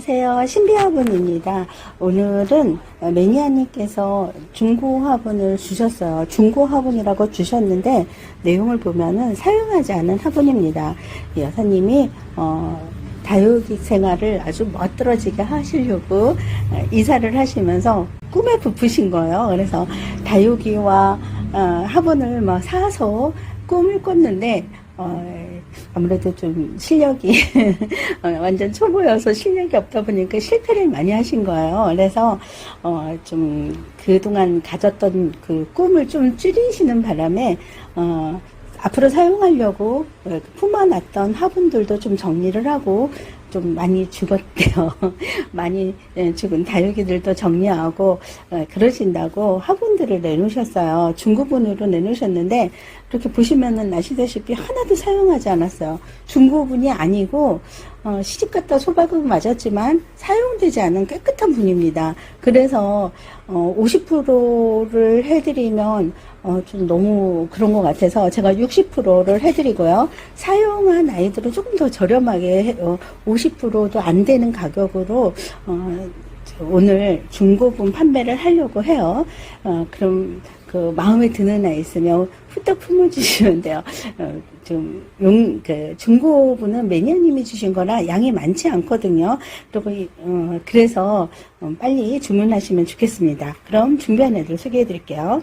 안녕하세요. 신비화분입니다. 오늘은 매니아님께서 중고화분을 주셨어요. 중고화분이라고 주셨는데 내용을 보면은 사용하지 않은 화분입니다. 이 여사님이 어, 다육이 생활을 아주 멋들어지게 하시려고 어, 이사를 하시면서 꿈에 부푸신 거예요. 그래서 다육이와 어, 화분을 막 사서 꿈을 꿨는데 어, 아무래도 좀 실력이 어, 완전 초보여서 실력이 없다 보니까 실패를 많이 하신 거예요. 그래서 어, 좀 그동안 가졌던 그 꿈을 좀 줄이시는 바람에 어, 앞으로 사용하려고 어, 품어놨던 화분들도 좀 정리를 하고 좀 많이 죽었대요. 많이 예, 죽은 다육이들도 정리하고 어, 그러신다고 화분들을 내놓으셨어요. 중고분으로 내놓으셨는데 이렇게 보시면은 아시다시피 하나도 사용하지 않았어요. 중고분이 아니고 어, 시집갔다 소박은 맞았지만 사용되지 않은 깨끗한 분입니다. 그래서 어, 50%를 해드리면 어, 좀 너무 그런 것 같아서 제가 60%를 해드리고요. 사용한 아이들은 조금 더 저렴하게 해- 어, 50%도 안 되는 가격으로 어, 저 오늘 중고분 판매를 하려고 해요. 어, 그럼 그 마음에 드는 아이 있으면 후딱 품어주시면 돼요. 어, 좀 용, 그 중고분은 매니아님이 주신 거라 양이 많지 않거든요. 그리고 이- 어, 그래서 어, 빨리 주문하시면 좋겠습니다. 그럼 준비한 애들 소개해 드릴게요.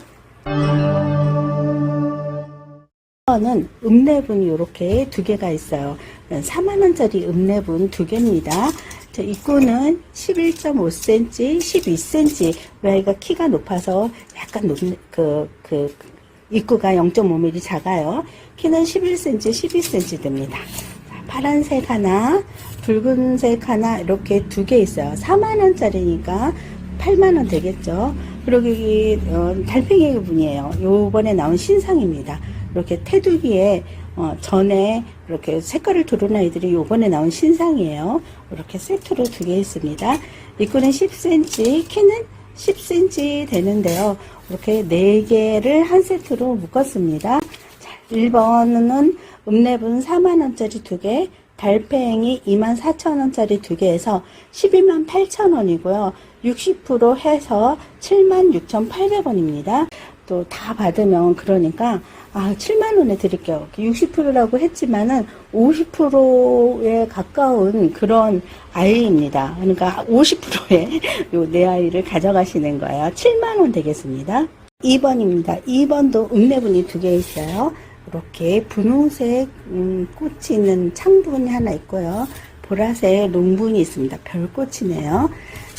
는 읍내분이 이렇게 두 개가 있어요. 4만원짜리 읍내분 두 개입니다. 저 입구는 11.5cm, 12cm. 왜이가 키가 높아서 약간 높, 그, 그, 입구가 0.5mm 작아요. 키는 11cm, 12cm 됩니다. 자, 파란색 하나, 붉은색 하나, 이렇게 두 개 있어요. 4만원짜리니까 8만원 되겠죠. 그리고 여기, 어, 달팽이 분이에요. 요번에 나온 신상입니다. 이렇게 테두리에 어, 전에 이렇게 색깔을 두른 아이들이 요번에 나온 신상이에요. 이렇게 세트로 두 개 있습니다. 입구는 10cm, 키는 10cm 되는데요. 이렇게 네 개를 한 세트로 묶었습니다. 자, 1번은 읍내분 4만원짜리 두 개, 달팽이 24,000원짜리 두 개에서 12만 8천원이고요. 60% 해서 76,800원입니다. 또 다 받으면 그러니까 아 7만 원에 드릴게요. 60%라고 했지만은 50%에 가까운 그런 아이입니다. 그러니까 50%의 요내 아이를 가져가시는 거예요. 7만 원 되겠습니다. 2번입니다. 2번도 읍내분이 두 개 있어요. 이렇게 분홍색 음, 꽃이 있는 창분이 하나 있고요. 보라색 롱분이 있습니다. 별꽃이네요.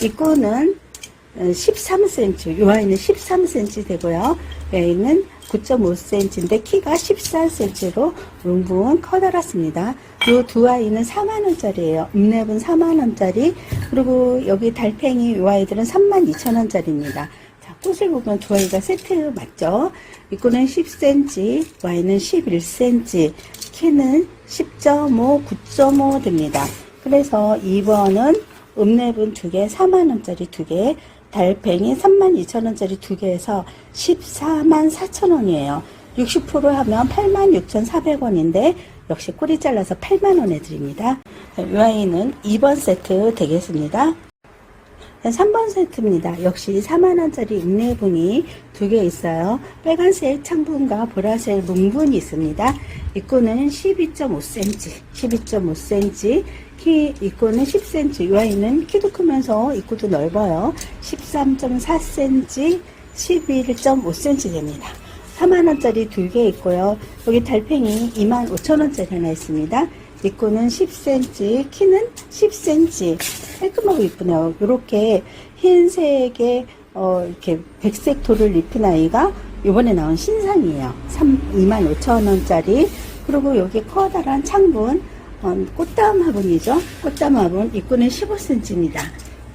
이 꽃은 13cm, 요 아이는 13cm 되고요. 얘는 9.5cm인데 키가 14cm로 롱붕은 커다랗습니다. 요 두 아이는 4만원짜리예요. 읍내분 4만원짜리. 그리고 여기 달팽이 요 아이들은 32,000원짜리입니다. 자, 꽃을 보면 두 아이가 세트 맞죠? 입구는 10cm, Y는 11cm, 키는 10.5, 9.5 됩니다. 그래서 2번은 읍내분 두 개, 4만원짜리 두 개, 달팽이 32,000원짜리 두 개에서 14만 4천원이에요. 60% 하면 86,400원인데 역시 꼬리 잘라서 8만원에 드립니다. 이 아이는 2번 세트 되겠습니다. 3번 세트입니다. 역시 4만원짜리 읍내분이 두 개 있어요. 빨간색 창분과 보라색 뭉분이 있습니다. 입구는 12.5cm, 12.5cm, 키 입구는 10cm, 이 아이는 키도 크면서 입구도 넓어요. 13.4cm, 11.5cm 됩니다. 4만원짜리 두 개 있고요. 여기 달팽이 25,000원짜리 하나 있습니다. 입구는 10cm, 키는 10cm. 깔끔하고 이쁘네요. 이렇게 흰색의 어, 이렇게 백색 토를 입힌 아이가 이번에 나온 신상이에요. 3, 25,000원짜리. 그리고 여기 커다란 어, 꽃다음 화분이죠. 꽃다음 화분, 입구는 15cm입니다.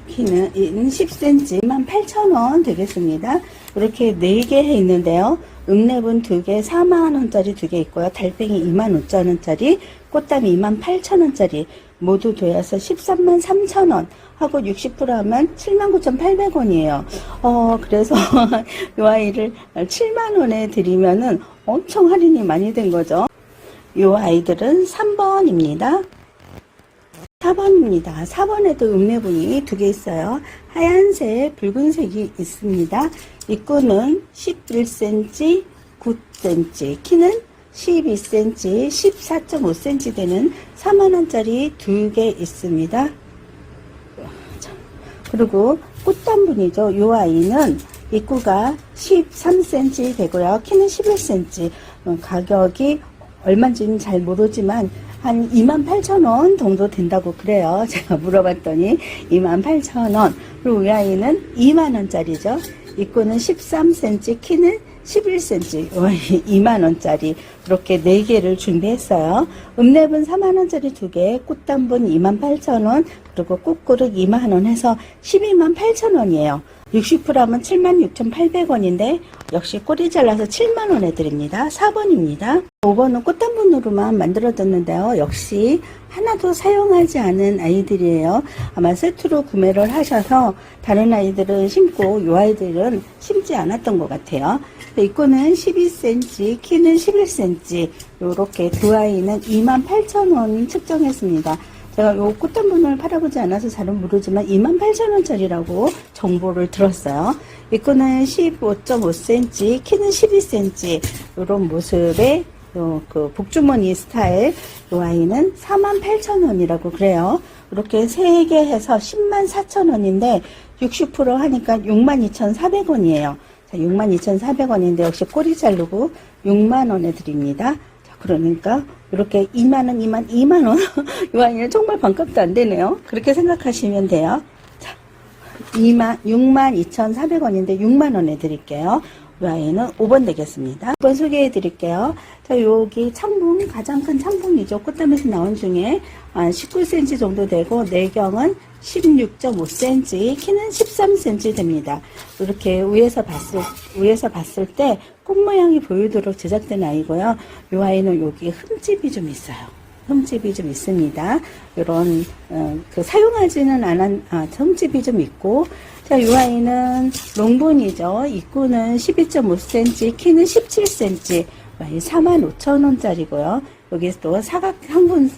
키는 10cm, 18,000원 되겠습니다. 이렇게 4개 있는데요. 읍내분 2개, 4만원짜리 2개 있고요. 달팽이 25,000원짜리, 꽃담이 28,000원짜리 모두 도여서 13만 3천원 하고 60% 하면 79,800원이에요. 어, 그래서 이 아이를 7만원에 드리면은 엄청 할인이 많이 된 거죠. 이 아이들은 3번입니다. 4번입니다. 4번에도 읍내분이 두 개 있어요. 하얀색, 붉은색이 있습니다. 입구는 11cm, 9cm, 키는 12cm, 14.5cm 되는 4만원짜리 두 개 있습니다. 자, 그리고 꽃단분이죠. 이 아이는 입구가 13cm 되고요. 키는 11cm. 어, 가격이 얼마인지는 잘 모르지만 한 28,000원 정도 된다고 그래요. 제가 물어봤더니 28,000원. 그리고 이 아이는 2만원짜리죠. 입구는 13cm, 키는 11cm, 2만원짜리 이렇게 4개를 준비했어요. 읍랩은 4만원짜리 2개, 꽃단분 28,000원, 그리고 꽃그릇 2만원 해서 12만 8천원이에요. 60%하면 76,800원인데 역시 꼬리 잘라서 7만원에 드립니다. 4번입니다. 5번은 꽃단분으로만 만들어졌는데요. 역시 하나도 사용하지 않은 아이들이에요. 아마 세트로 구매를 하셔서 다른 아이들은 심고 이 아이들은 심지 않았던 것 같아요. 입구는 12cm, 키는 11cm 이렇게 두 아이는 28,000원 측정했습니다. 제가 요 꽃단분을 팔아보지 않아서 잘은 모르지만 28,000원짜리라고 정보를 들었어요. 입구는 15.5cm, 키는 12cm 이런 모습의 요그 복주머니 스타일 요 아이는 48,000원이라고 그래요. 이렇게 3개 해서 10만 4천원인데 60% 하니까 62,400원이에요. 자, 62,400원인데 역시 꼬리 자르고 6만원에 드립니다. 자, 그러니까 이렇게 2만원, 2만, 2만원. 이 아이는 정말 반값도 안 되네요. 그렇게 생각하시면 돼요. 자, 2만, 6만 2,400원인데 6만원에 드릴게요. 이 아이는 5번 되겠습니다. 5번 소개해 드릴게요. 자, 여기 창봉, 가장 큰 창봉이죠. 꽃담에서 나온 중에 한 19cm 정도 되고, 내경은 16.5cm, 키는 13cm 됩니다. 이렇게 위에서 봤을, 위에서 봤을 때 꽃 모양이 보이도록 제작된 아이고요. 이 아이는 여기 흠집이 좀 있어요. 흠집이 좀 있습니다. 이런 어, 그 사용하지는 않은 아, 흠집이 좀 있고 자, 이 아이는 롱본이죠. 입구는 12.5cm, 키는 17cm. 45,000원짜리고요. 여기 또 사각 항분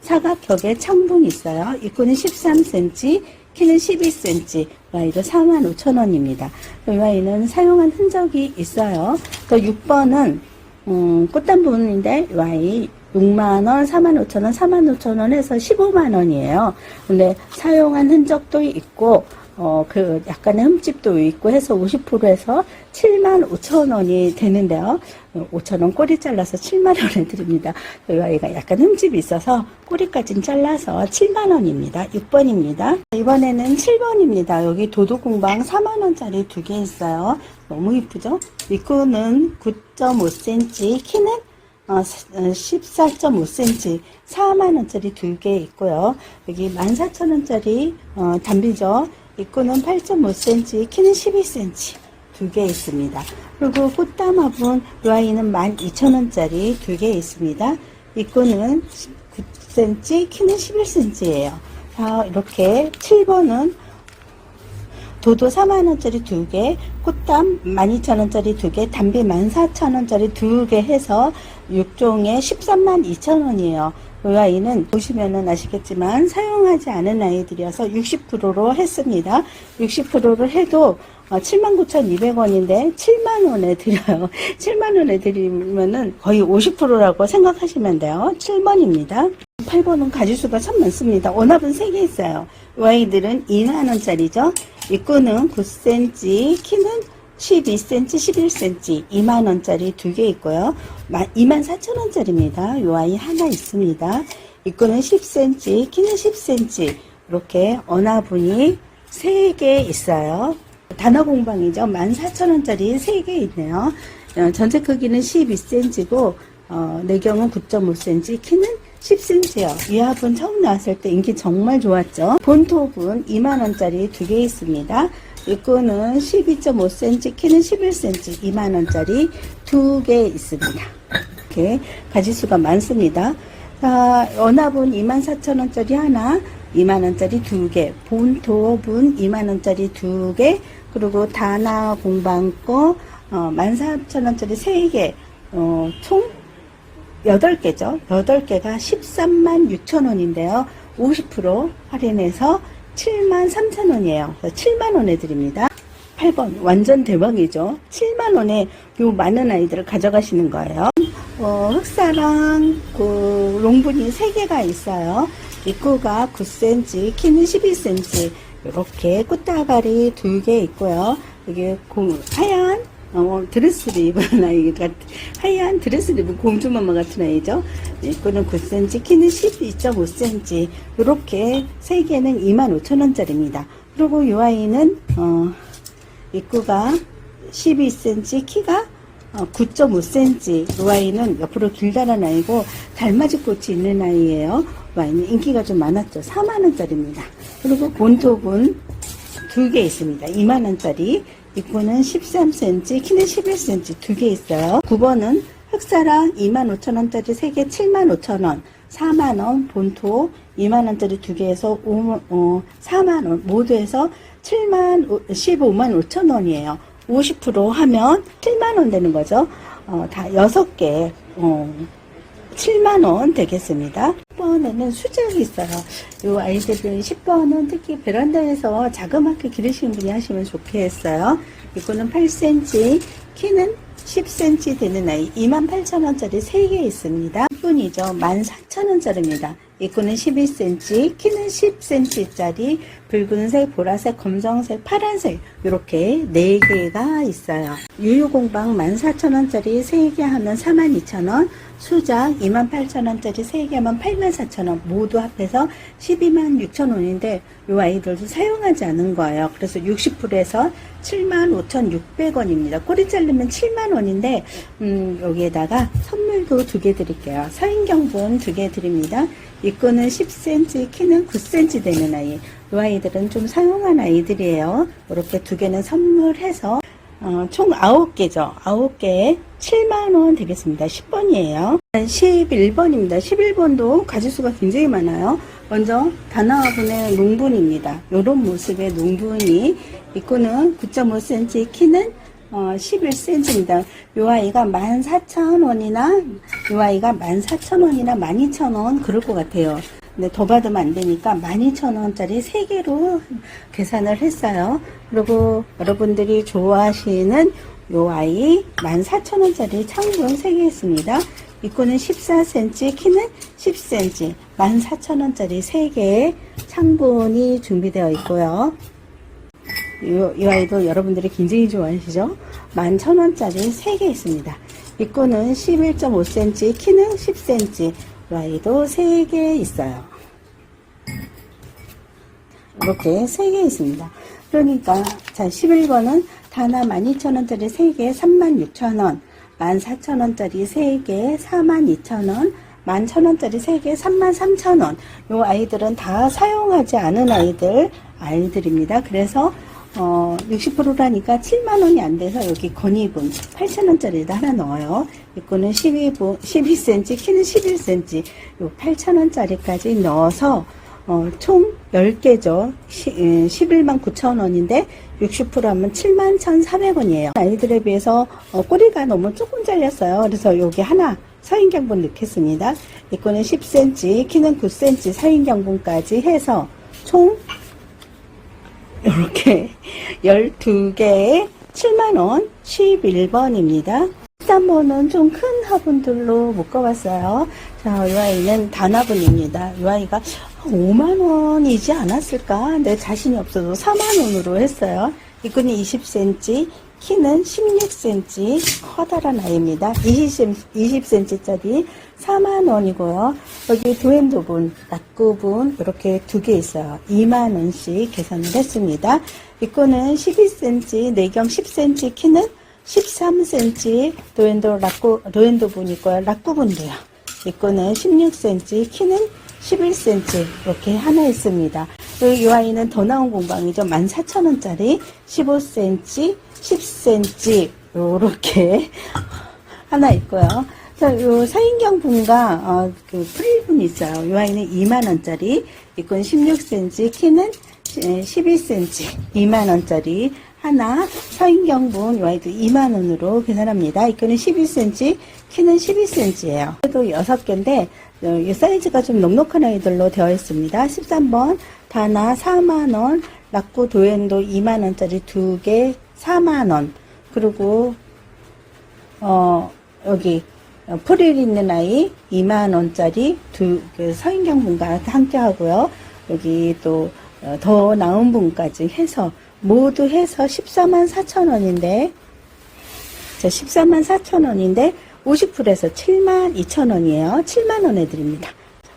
사각격의 창분이 있어요. 입구는 13cm, 키는 12cm. 이 아이도 45,000원입니다. 이 아이는 사용한 흔적이 있어요. 또 6번은 음, 꽃단분인데 이 아이 6만원, 45,000원, 45,000원 해서 15만원이에요. 근데 사용한 흔적도 있고, 어, 그 약간의 흠집도 있고 해서 50%에서 7만 5천 원이 되는데요. 5천 원 꼬리 잘라서 7만 원에 드립니다. 이 아이가 약간 흠집이 있어서 꼬리까지 잘라서 7만 원입니다. 6번입니다. 이번에는 7번입니다. 여기 도도공방 4만 원짜리 두 개 있어요. 너무 이쁘죠? 입구는 9.5cm, 키는 어, 14.5cm 4만원짜리 두 개 있고요. 여기 14,000원짜리 어, 담비죠. 입구는 8.5cm, 키는 12cm 두 개 있습니다. 그리고 꽃다마분 이 아이는 12,000원짜리 두 개 있습니다. 입구는 9cm, 키는 11cm예요. 자, 이렇게 7번은 도도 4만원짜리 두 개, 꽃담 12,000원짜리 두 개, 담비 14,000원짜리 두 개 해서 6종에 13만 2천원이에요. 이 아이는 보시면은 아시겠지만 사용하지 않은 아이들이어서 60%로 했습니다. 60%를 해도 79,200원인데 7만원에 드려요. 7만원에 드리면은 거의 50%라고 생각하시면 돼요. 7번입니다. 8번은 가지수가 참 많습니다. 원합은 3개 있어요. 이 아이들은 2만원짜리죠. 입구는 9cm, 키는 12cm, 11cm, 2만원짜리 두 개 있고요. 24,000원짜리입니다. 이 아이 하나 있습니다. 입구는 10cm, 키는 10cm. 이렇게 언화분이 3개 있어요. 단어 공방이죠. 14,000원짜리 3개 있네요. 어, 전체 크기는 12cm고, 어, 내경은 9.5cm, 키는 10cm요. 이 화분 처음 나왔을 때 인기 정말 좋았죠. 본토분 2만원짜리 두 개 있습니다. 입구는 12.5cm, 키는 11cm, 2만원짜리 두 개 있습니다. 이렇게 가지수가 많습니다. 자, 연합은 24,000원짜리 하나, 2만원짜리 두 개, 본토분 2만원짜리 두 개, 그리고 다나 공방 거 어, 14,000원짜리 세 개, 어, 총 8개죠. 8개가 13만 6천 원인데요. 50% 할인해서 73,000원이에요. 7만원에 드립니다. 8번 완전 대박이죠. 7만원에 요 많은 아이들을 가져가시는 거예요. 어, 흑사랑 그 롱분이 3개가 있어요. 입구가 9cm, 키는 11cm. 이렇게 꽃다발이 2개 있고요. 공, 하얀 어, 드레스를 입은 아이 같, 하얀 드레스를 입은 공주마마 같은 아이죠. 입구는 9cm, 키는 12.5cm. 이렇게 3개는 25,000원짜리입니다. 그리고 이 아이는, 어, 입구가 12cm, 키가 9.5cm. 이 아이는 옆으로 길다란 아이고 달맞이 꽃이 있는 아이예요. 이 아이는 인기가 좀 많았죠. 4만원짜리입니다. 그리고 본톱은 두 개 있습니다. 2만원짜리. 입구는 13cm, 키는 11cm 두 개 있어요. 9번은 흑사랑 25,000원짜리 3개 75,000원. 4만원, 본토 2만원짜리 두 개에서 5, 어, 4만원, 모두 해서 7만, 15만 5천원이에요. 50% 하면 7만원 되는 거죠. 어, 다 6개, 어, 7만원 되겠습니다. 10번에는 수작이 있어요. 이 아이들은 10번은 특히 베란다에서 자그맣게 기르시는 분이 하시면 좋겠어요. 이거는 8cm, 키는 10cm 되는 아이 28,000원짜리 3개 있습니다. 뿐이죠. 14,000원짜리입니다. 입구는 11cm, 키는 10cm짜리 붉은색, 보라색, 검정색, 파란색 이렇게 4개가 있어요. 유유공방 14,000원짜리 3개 하면 42,000원, 수작 28,000원짜리 3개 하면 84,000원 모두 합해서 126,000원인데 이 아이들도 사용하지 않은 거예요. 그래서 60%에서 75,600원입니다. 꼬리 자르면 7만원인데 음, 여기에다가 선물도 두 개 드릴게요. 서인경분 두 개 드립니다. 입구는 10cm, 키는 9cm 되는 아이. 이 아이들은 좀 사용한 아이들이에요. 이렇게 두 개는 선물해서 어, 총 9개죠. 9개에 7만원 되겠습니다. 10번이에요. 11번입니다. 11번도 가지수가 굉장히 많아요. 먼저 다나와분의 농분입니다. 이런 모습의 농분이 입구는 9.5cm, 키는 어, 11cm입니다. 이 아이가 14,000원이나 이 아이가 14,000원이나 12,000원 그럴 것 같아요. 근데 더 받으면 안 되니까 12,000원짜리 3개로 계산을 했어요. 그리고 여러분들이 좋아하시는 요 아이 14,000원짜리 창분 3개 있습니다. 입구는 14cm, 키는 10cm, 14,000원짜리 3개 창분이 준비되어 있고요. 이, 이 아이도 여러분들이 굉장히 좋아하시죠? 11,000원짜리 3개 있습니다. 입구는 11.5cm, 키는 10cm, 이 아이도 3개 있어요. 이렇게 3개 있습니다. 그러니까, 자, 11번은 단화 12,000원짜리 3개 36,000원, 14,000원짜리 3개 42,000원, 11,000원짜리 3개 33,000원. 요 아이들은 다 사용하지 않은 아이들, 아이들입니다. 그래서 어, 60%라니까 7만원이 안 돼서 여기 건의분 8천원짜리도 하나 넣어요. 이거는 12분, 12cm, 키는 11cm, 요 8천원짜리까지 넣어서, 어, 총 10개죠. 11만 9천원인데, 60% 하면 7만 1,400원이에요. 아이들에 비해서, 어, 꼬리가 너무 조금 잘렸어요. 그래서 여기 하나, 서인경분 넣겠습니다. 이거는 10cm, 키는 9cm 서인경분까지 해서, 총 이렇게 12개에 7만원 11번입니다. 13번은 좀 큰 화분들로 묶어봤어요. 자, 이 아이는 단화분입니다. 이 아이가 5만원이지 않았을까? 내 자신이 없어서 4만원으로 했어요. 이끈이 20cm, 키는 16cm, 커다란 아이입니다. 20, 20cm짜리 4만원이고요. 여기 도엔도분, 낙구분 이렇게 두 개 있어요. 2만원씩 계산을 했습니다. 이 거는 12cm, 내경 10cm, 키는 13cm, 도엔도 락구, 도엔도분 있고요. 락구분도요. 이 거는 16cm, 키는 11cm 이렇게 하나 있습니다. 이 아이는 더 나온 공방이죠. 14,000원짜리 15cm, 10cm 요렇게 하나 있고요. 자, 요 사인경 분과 어, 그 프릴분이 있어요. 이 아이는 2만 원짜리, 이건 16cm, 키는 12cm, 2만 원짜리 하나 서인경 분, 이 아이도 2만 원으로 계산합니다. 이거는 11cm, 키는 12cm예요. 그래도 6개인데 어, 이 사이즈가 좀 넉넉한 아이들로 되어 있습니다. 13번 다나 4만원, 라쿠 도엔도 2만원짜리 두개 4만원. 그리고, 어, 여기, 어, 프릴 있는 아이 2만원짜리 두, 그 서인경 분과 함께 하고요. 여기 또, 어, 더 나은 분까지 해서, 모두 해서 14만 4천원인데, 자, 14만 4천 원인데 50%에서 7만 2천 원이에요. 7만 원에 드립니다.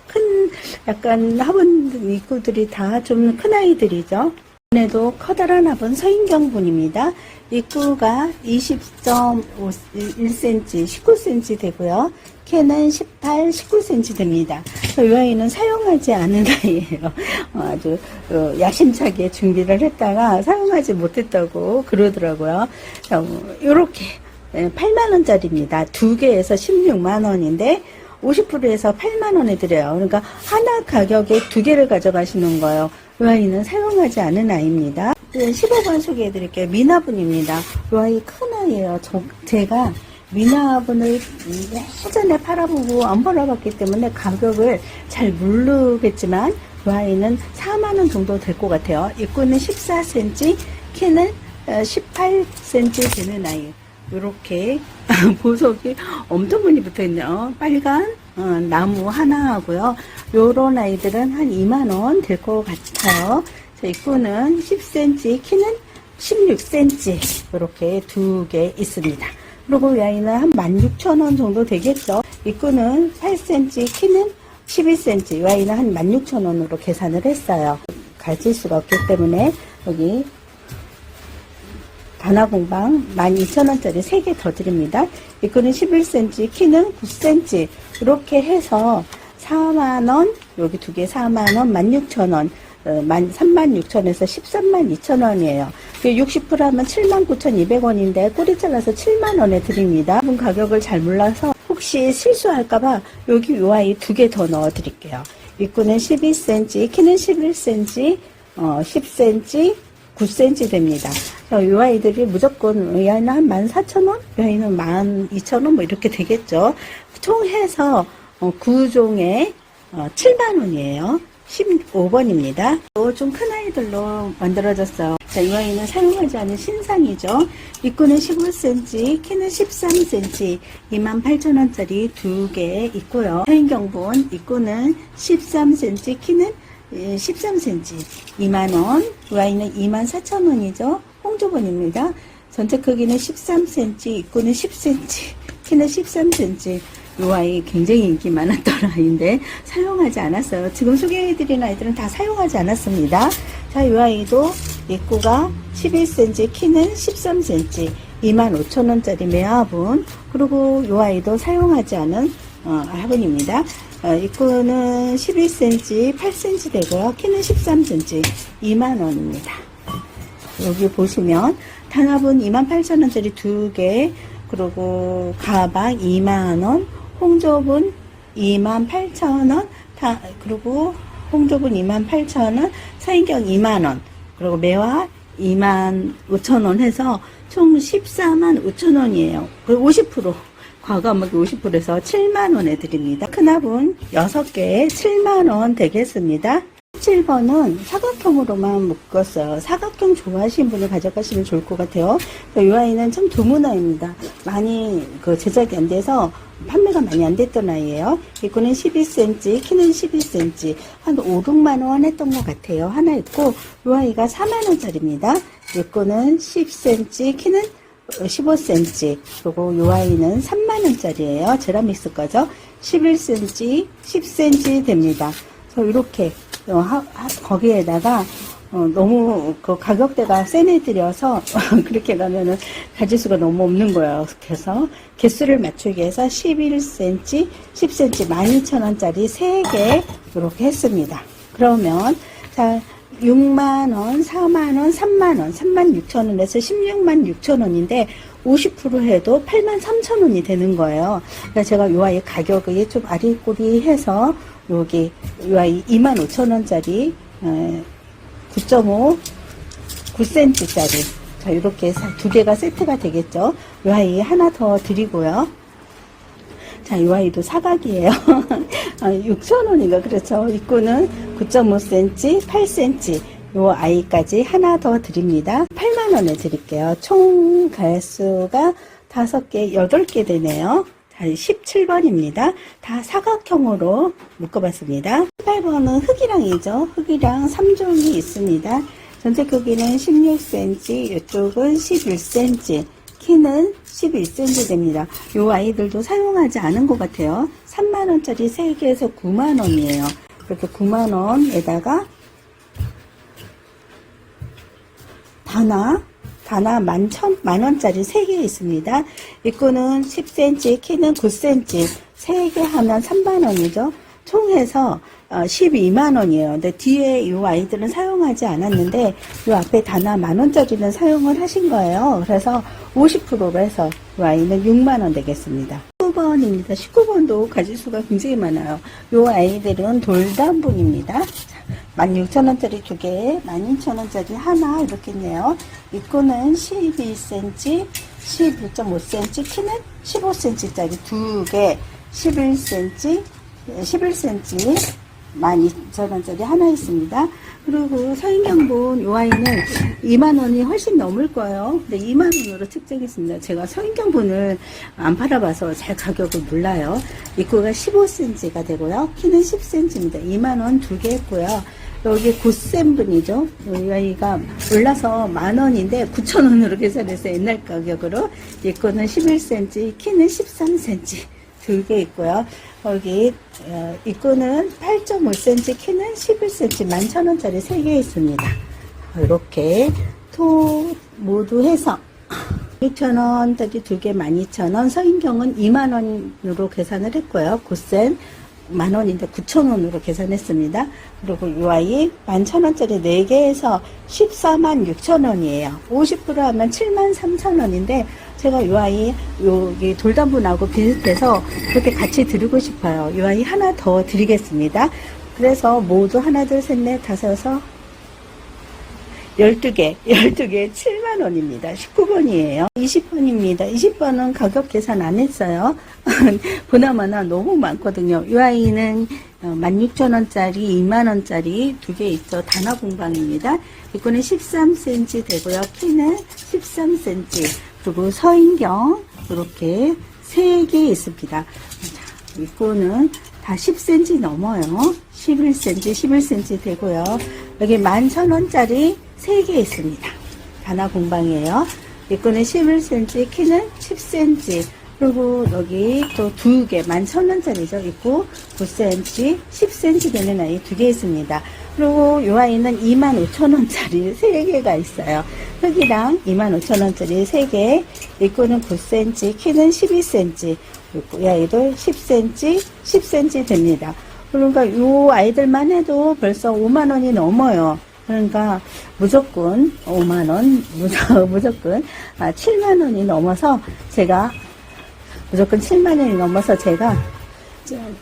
큰 약간 화분 입구들이 다 좀 큰 아이들이죠. 이번에도 커다란 화분 서인경 분입니다. 입구가 20.1cm, 19cm 되고요. 키는 18, 19cm 됩니다. 이 아이는 사용하지 않은 아이예요. 어, 아주 어, 야심차게 준비를 했다가 사용하지 못했다고 그러더라고요. 이렇게 8만원짜리입니다. 두 개에서 16만원인데 50%에서 8만 원에 드려요. 그러니까 하나 가격에 두 개를 가져가시는 거예요. 이 아이는 사용하지 않은 아이입니다. 15번 소개해 드릴게요. 미나분입니다. 이 아이 큰 아이예요. 저, 제가 미나분을 예전에 팔아보고 안 팔아봤기 때문에 가격을 잘 모르겠지만 이 아이는 4만원 정도 될 것 같아요. 입구는 14cm, 키는 18cm 되는 아이. 이렇게 보석이 엄청 많이 붙어 있네요. 빨간 어, 나무 하나 하고요. 요런 아이들은 한 2만원 될 것 같아요. 자, 입구는 10cm, 키는 16cm. 이렇게 두 개 있습니다. 그리고 이 아이는 한 16,000원 정도 되겠죠. 입구는 8cm, 키는 12cm. 이 아이는 한 16,000원으로 계산을 했어요. 가질 수가 없기 때문에 여기 단화공방 12,000원짜리 3개 더 드립니다. 이거는 11cm, 키는 9cm. 이렇게 해서 4만원, 여기 두 개 4만원, 16,000원, 어, 36,000원에서 13만 2천원이에요. 60% 하면 79,200원인데 꼬리 잘라서 7만원에 드립니다. 가격을 잘 몰라서 혹시 실수할까봐 여기 요 아이 두 개 더 넣어 드릴게요. 입구는 12cm, 키는 11cm, 어, 10cm, 9cm 됩니다. 이 아이들이 무조건 이 아이는 한 14,000원? 이 아이는 12,000원? 뭐 이렇게 되겠죠. 총 해서 어, 9종에 어, 7만원이에요. 15번입니다. 또좀큰 아이들로 만들어졌어요. 자, 이 아이는 사용하지 않은 신상이죠. 입구는 15cm, 키는 13cm, 28,000원짜리 두 개 있고요. 서인경분 입구는 13cm, 키는 13cm, 2만원, 이 아이는 24,000원이죠. 홍조본입니다. 전체 크기는 13cm, 입구는 10cm, 키는 13cm. 이 아이 굉장히 인기 많았던 아이인데 사용하지 않았어요. 지금 소개해드린 아이들은 다 사용하지 않았습니다. 자, 이 아이도 입구가 11cm, 키는 13cm, 25,000원짜리 매화분. 그리고 이 아이도 사용하지 않은 어, 화분입니다. 어, 입구는 11cm, 8cm 되고요. 키는 13cm, 2만원입니다. 여기 보시면 단합은 28,000원짜리 두 개, 그리고 가방 2만원, 홍조분 28,000원, 다, 그리고 홍조분 28,000원, 사인경 2만원, 그리고 매화 25,000원 해서 총 14만 5천원이에요. 그리고 50% 과감하게 50%에서 7만원에 드립니다. 큰 화분 6개에 7만원 되겠습니다. 17번은 사각형으로만 묶었어요. 사각형 좋아하시는 분을 가져가시면 좋을 것 같아요. 이 아이는 참 드문 아이입니다. 많이 그 제작이 안 돼서 판매가 많이 안 됐던 아이예요. 이거는 12cm, 키는 12cm, 한 5, 6만원 했던 것 같아요. 하나 있고, 이 아이가 4만원짜리입니다. 이거는 10cm, 키는 15cm, 그리고 이 아이는 3만원짜리예요. 제라믹스 거죠. 11cm, 10cm 됩니다. 그래서 이렇게 어, 하, 하, 거기에다가 어, 너무 그 가격대가 센 애들이어서 그렇게 가면은 가질 수가 너무 없는 거예요. 그래서 개수를 맞추기 위해서 11cm, 10cm, 12,000원짜리 3개 이렇게 했습니다. 그러면 자 6만원, 4만원, 3만원, 3만 6천원에서 16만 6천원인데 50% 해도 8만 3천원이 되는 거예요. 그러니까 제가 요 아이 가격이 좀 아리꼬리해서 여기 요 아이 2만 5천원짜리 9.5, 9cm짜리 자 이렇게 두 개가 세트가 되겠죠. 요 아이 하나 더 드리고요. 자, 이 아이도 사각이에요. 6,000원인가 그렇죠. 입구는 9.5cm, 8cm. 요 아이까지 하나 더 드립니다. 8만원에 드릴게요. 총 갈수가 5개, 8개 되네요. 자, 17번입니다. 다 사각형으로 묶어봤습니다. 18번은 흙이랑이죠. 흙이랑 3종이 있습니다. 전체 크기는 16cm, 이쪽은 11cm, 키는 11cm 됩니다. 요 아이들도 사용하지 않은 것 같아요. 3만원짜리 3개에서 9만원이에요. 이렇게 9만원에다가 다나 다나 만천 만원짜리 3개 있습니다. 입구는 10cm, 키는 9cm, 3개 하면 3만원이죠. 총해서 12만 원이에요. 근데 뒤에 이 아이들은 사용하지 않았는데 이 앞에 다나 만원짜리는 사용을 하신 거예요. 그래서 50%로 해서 이 아이는 6만 원 되겠습니다. 19번입니다. 19번도 가지수가 굉장히 많아요. 이 아이들은 돌담분입니다. 16,000원짜리 두 개, 12,000원짜리 하나 이렇게 있네요. 입구는 12cm, 11.5cm, 키는 15cm짜리 두 개, 11cm, 11cm, 12,000원짜리 하나 있습니다. 그리고 서인경분 이 아이는 2만원이 훨씬 넘을 거예요. 근데 2만원으로 측정했습니다. 제가 서인경분을 안 팔아봐서 잘 가격을 몰라요. 입구가 15cm가 되고요. 키는 10cm입니다. 2만원 두 개 했고요. 여기 고센 분이죠. 이 아이가 올라서 만 원인데 9천 원으로 계산해서 옛날 가격으로 입구는 11cm, 키는 13cm 두개 있고요. 여기 어, 입구는 8.5cm, 키는 11cm, 11,000원짜리 세개 있습니다. 이렇게 토 모두 해서 6,000원짜리 두개 12,000원, 서인경은 2만원으로 계산을 했고요. 고센 만원인데 9천원으로 계산했습니다. 그리고 이 아이 11,000원짜리 4개에서 14만 6천원이에요. 50% 하면 7만 3천원인데 제가 이 아이 여기 돌담분하고 비슷해서 그렇게 같이 드리고 싶어요. 이 아이 하나 더 드리겠습니다. 그래서 모두 하나, 둘, 셋, 넷, 다섯, 여섯, 12개, 12개 7만원입니다. 19번이에요. 20번입니다. 20번은 가격 계산 안 했어요. 보나마나 너무 많거든요. 이 아이는 16,000원짜리, 2만원짜리 두 개 있죠. 단화 공방입니다. 이거는 13cm 되고요. 키는 13cm. 그리고 서인경, 이렇게 세 개 있습니다. 자, 이거는 다 10cm 넘어요. 11cm, 11cm 되고요. 여기 11,000원짜리 3개 있습니다. 단화 공방이에요. 이거는 11cm, 키는 10cm. 그리고 여기 또 두 개, 11,000원짜리죠. 있고 9cm, 10cm 되는 아이 두 개 있습니다. 그리고 이 아이는 25,000원짜리 3개가 있어요. 흙이랑 25,000원짜리 3개, 입구는 9cm, 키는 12cm, 그리고 이 아이도 10cm, 10cm 됩니다. 그러니까 이 아이들만 해도 벌써 5만원이 넘어요. 그러니까 무조건 5만원, 무조건 7만원이 넘어서 제가 무조건 7만원이 넘어서 제가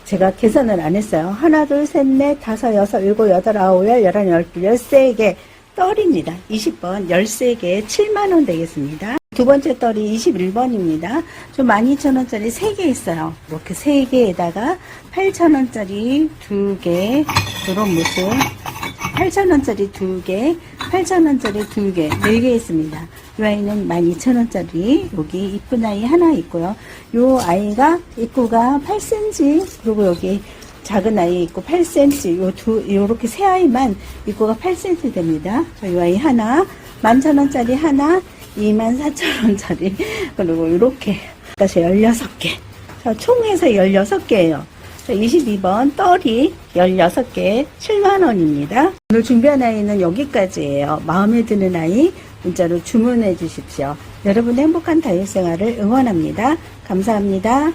제가 계산을 안 했어요. 하나, 둘, 셋, 넷, 다섯, 여섯, 일곱, 여덟, 아홉, 열, 열한, 열두, 열세 개 떨입니다. 20번, 열세 개에 7만원 되겠습니다. 두 번째 떨이 21번입니다. 좀 12,000원짜리 3개 있어요. 이렇게 3개에다가 8,000원짜리 2개, 이런 모습. 8,000원짜리 2개, 8,000원짜리 2개, 4개 있습니다. 이 아이는 12,000원짜리, 여기 이쁜 아이 하나 있고요. 이 아이가 입구가 8cm, 그리고 여기 작은 아이 있고 8cm, 요 두, 요렇게 세 아이만 입구가 8cm 됩니다. 이 아이 하나, 11,000원짜리 하나, 24,000원짜리, 그리고 이렇게 다시 16개. 자, 총 해서 16개예요. 자, 22번 떨이 16개 7만원입니다. 오늘 준비한 아이는 여기까지예요. 마음에 드는 아이 문자로 주문해 주십시오. 여러분의 행복한 다육 생활을 응원합니다. 감사합니다.